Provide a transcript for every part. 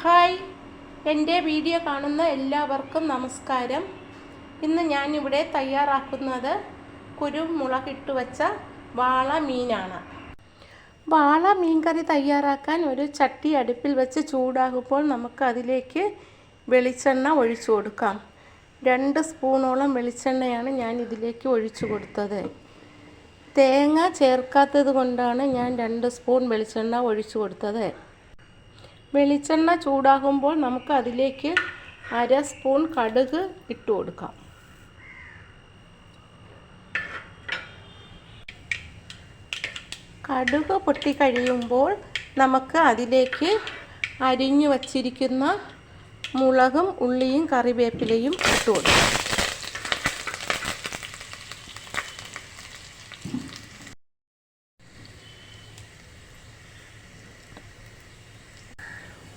Hi. എന്റെ video കാണുന്ന എല്ലാവർക്കും നമസ്കാരം. ഇന്ന് ഞാനിവിടെ തയ്യാറാക്കുന്നത് കുരുമുളകിട്ട് വച്ച വാള മീനാണ്. വാള മീൻ കറി തയ്യാറാക്കാൻ ഒരു ചട്ടി അടുപ്പിൽ വെച്ച് ചൂടാകുമ്പോൾ നമുക്ക് അതിലേക്ക് വെളിച്ചെണ്ണ ഒഴിച്ചു കൊടുക്കാം. രണ്ട് സ്പൂണോളം വെളിച്ചെണ്ണയാണ് ഞാൻ ഇതിലേക്ക് ഒഴിച്ചു കൊടുത്തത്. തേങ്ങ ചേർക്കാത്തത് കൊണ്ടാണ് ഞാൻ രണ്ട് സ്പൂൺ വെളിച്ചെണ്ണ ഒഴിച്ചു കൊടുത്തത്. വെളിച്ചെണ്ണ ചൂടാകുമ്പോൾ നമുക്ക് അതിലേക്ക് അര സ്പൂൺ കടുക് ഇട്ട് കൊടുക്കാം. കടുക് പൊട്ടിക്കഴിയുമ്പോൾ നമുക്ക് അതിലേക്ക് അരിഞ്ഞു വച്ചിരിക്കുന്ന മുളകും ഉള്ളിയും കറിവേപ്പിലയും ഇട്ട് കൊടുക്കാം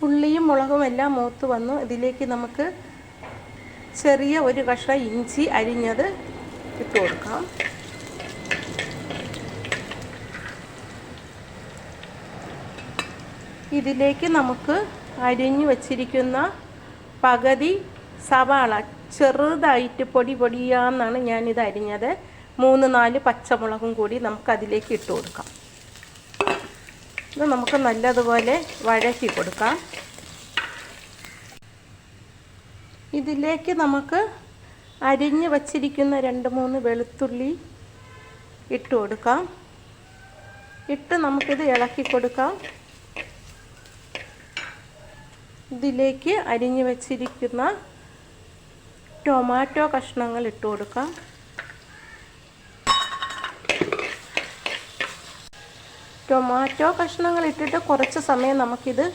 ഉള്ളിയും മുളകും എല്ലാം മൂത്ത് വന്നു. ഇതിലേക്ക് നമുക്ക് ചെറിയ ഒരു കഷ്ണം ഇഞ്ചി അരിഞ്ഞത് ഇട്ട് കൊടുക്കാം. ഇതിലേക്ക് നമുക്ക് അരിഞ്ഞു വച്ചിരിക്കുന്ന പകുതി സവാള ചെറുതായിട്ട് പൊടി പൊടിയാന്നാണ് ഞാനിത് അരിഞ്ഞത്. മൂന്ന് നാല് പച്ചമുളകും കൂടി നമുക്ക് അതിലേക്ക് ഇട്ട് കൊടുക്കാം. ഇത് നമുക്ക് നല്ലതുപോലെ വഴറ്റി കൊടുക്കാം. ഇതിലേക്ക് നമുക്ക് അരിഞ്ഞ് വച്ചിരിക്കുന്ന രണ്ട് മൂന്ന് വെളുത്തുള്ളി ഇട്ട് കൊടുക്കാം. ഇട്ട് നമുക്കിത് ഇളക്കി കൊടുക്കാം. ഇതിലേക്ക് അരിഞ്ഞു വച്ചിരിക്കുന്ന ടൊമാറ്റോ കഷ്ണങ്ങൾ ഇട്ട് കൊടുക്കാം. ടൊമാറ്റോ കഷ്ണങ്ങൾ ഇട്ടിട്ട് കുറച്ച് സമയം നമുക്കിത്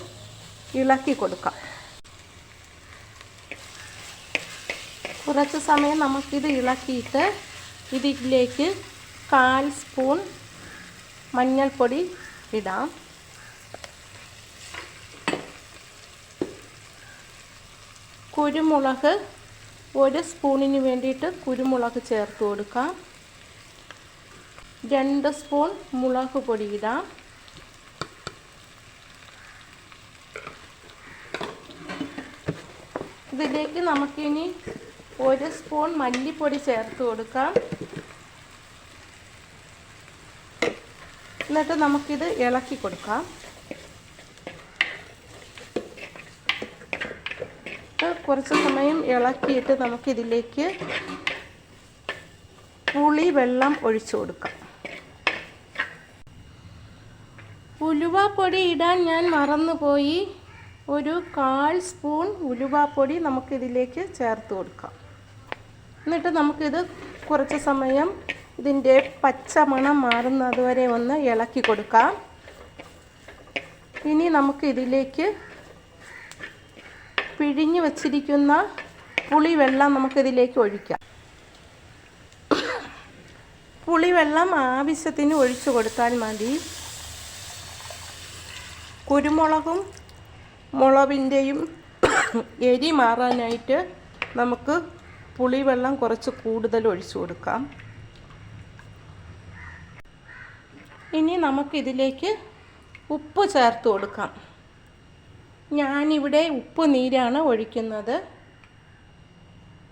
ഇളക്കി കൊടുക്കാം. കുറച്ച് സമയം നമുക്കിത് ഇളക്കിയിട്ട് ഇതിലേക്ക് കാൽ സ്പൂൺ മഞ്ഞൾപ്പൊടി ഇടാം. കുരുമുളക് ഒരു സ്പൂണിന് വേണ്ടിയിട്ട് കുരുമുളക് ചേർത്ത് കൊടുക്കാം. രണ്ട് സ്പൂൺ മുളക് പൊടി ഇടാം. ഇതിലേക്ക് നമുക്കിനി ഒരു സ്പൂൺ മല്ലിപ്പൊടി ചേർത്ത് കൊടുക്കാം. എന്നിട്ട് നമുക്കിത് ഇളക്കി കൊടുക്കാം. കുറച്ച് സമയം ഇളക്കിയിട്ട് നമുക്കിതിലേക്ക് പുളി വെള്ളം ഒഴിച്ചു കൊടുക്കാം. ഉലുവാപ്പൊടി ഇടാൻ ഞാൻ മറന്നുപോയി ഒരു കാൽ സ്പൂൺ ഉലുവാപ്പൊടി നമുക്കിതിലേക്ക് ചേർത്ത് കൊടുക്കാം. എന്നിട്ട് നമുക്കിത് കുറച്ച് സമയം ഇതിന്റെ പച്ച മണം മാറുന്നത് വരെ ഒന്ന് ഇളക്കി കൊടുക്കാം. ഇനി നമുക്ക് ഇതിലേക്ക് പിഴിഞ്ഞ് വച്ചിരിക്കുന്ന പുളി വെള്ളം നമുക്കിതിലേക്ക് ഒഴിക്കാം. പുളിവെള്ളം ആവശ്യത്തിന് ഒഴിച്ചു കൊടുത്താൽ മതി. കുരുമുളകും മുളകിന്റെയും എരി മാറാനായിട്ട് നമുക്ക് പുളിവെള്ളം കുറച്ച് കൂടുതൽ ഒഴിച്ചു കൊടുക്കാം. ഇനി നമുക്കിതിലേക്ക് ഉപ്പ് ചേർത്ത് കൊടുക്കാം. ഞാനിവിടെ ഉപ്പ് നീരാണ് ഒഴിക്കുന്നത്.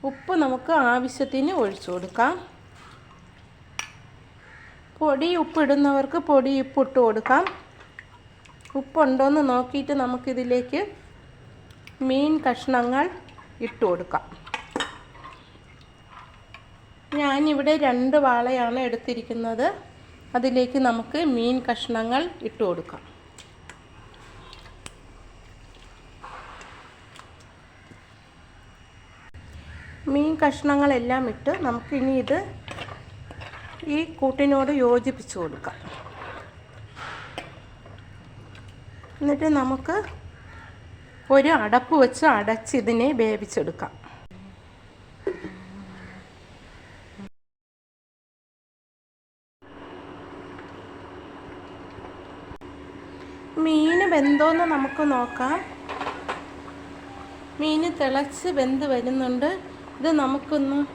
ഉപ്പ് നമുക്ക് ആവശ്യത്തിന് ഒഴിച്ചു കൊടുക്കാം. പൊടി ഉപ്പിടുന്നവർക്ക് പൊടി ഉപ്പിട്ട് കൊടുക്കാം. ഉപ്പുണ്ടോയെന്ന് നോക്കിയിട്ട് നമുക്കിതിലേക്ക് മീൻ കഷ്ണങ്ങൾ ഇട്ട് കൊടുക്കാം. ഞാനിവിടെ രണ്ട് വാളയാണ് എടുത്തിരിക്കുന്നത്. അതിലേക്ക് നമുക്ക് മീൻ കഷ്ണങ്ങൾ ഇട്ട് കൊടുക്കാം. മീൻ കഷ്ണങ്ങളെല്ലാം ഇട്ട് നമുക്കിനി ഇത് ഈ കൂട്ടിനോട് യോജിപ്പിച്ച് കൊടുക്കാം. എന്നിട്ട് നമുക്ക് ഒരു അടപ്പ് വെച്ച് അടച്ച് ഇതിനെ വേവിച്ചെടുക്കാം. മീൻ വെന്തോന്ന് നമുക്ക് നോക്കാം. മീൻ തിളച്ച് വെന്ത് വരുന്നുണ്ട്. ഇത് നമുക്കൊന്ന്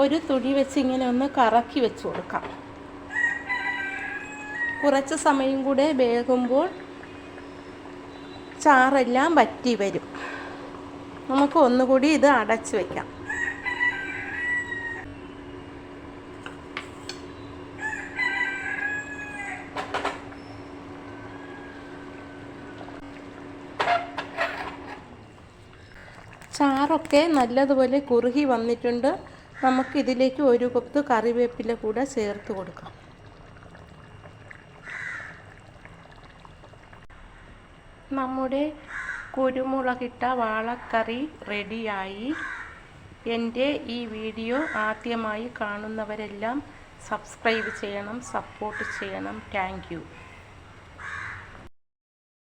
ഒരു തുണി വെച്ച് ഇങ്ങനെ ഒന്ന് കറക്കി വെച്ച് കൊടുക്കാം. കുറച്ച് സമയം കൂടെ വേകുമ്പോൾ ചാറെല്ലാം വറ്റി വരും. നമുക്ക് ഒന്നുകൂടി ഇത് അടച്ച് വയ്ക്കാം ചാറൊക്കെ നല്ലതുപോലെ കുറുകി വന്നിട്ടുണ്ട്. നമുക്ക് ഇതിലേക്ക് ഒരു കൊത്ത് കറിവേപ്പില കൂടെ ചേർത്ത് കൊടുക്കാം. നമ്മുടെ കുരുമുളകിട്ട വാളക്കറി റെഡിയായി. എന്റെ ഈ വീഡിയോ ആദ്യമായി കാണുന്നവരെല്ലാം സബ്സ്ക്രൈബ് ചെയ്യണം സപ്പോർട്ട് ചെയ്യണം. താങ്ക്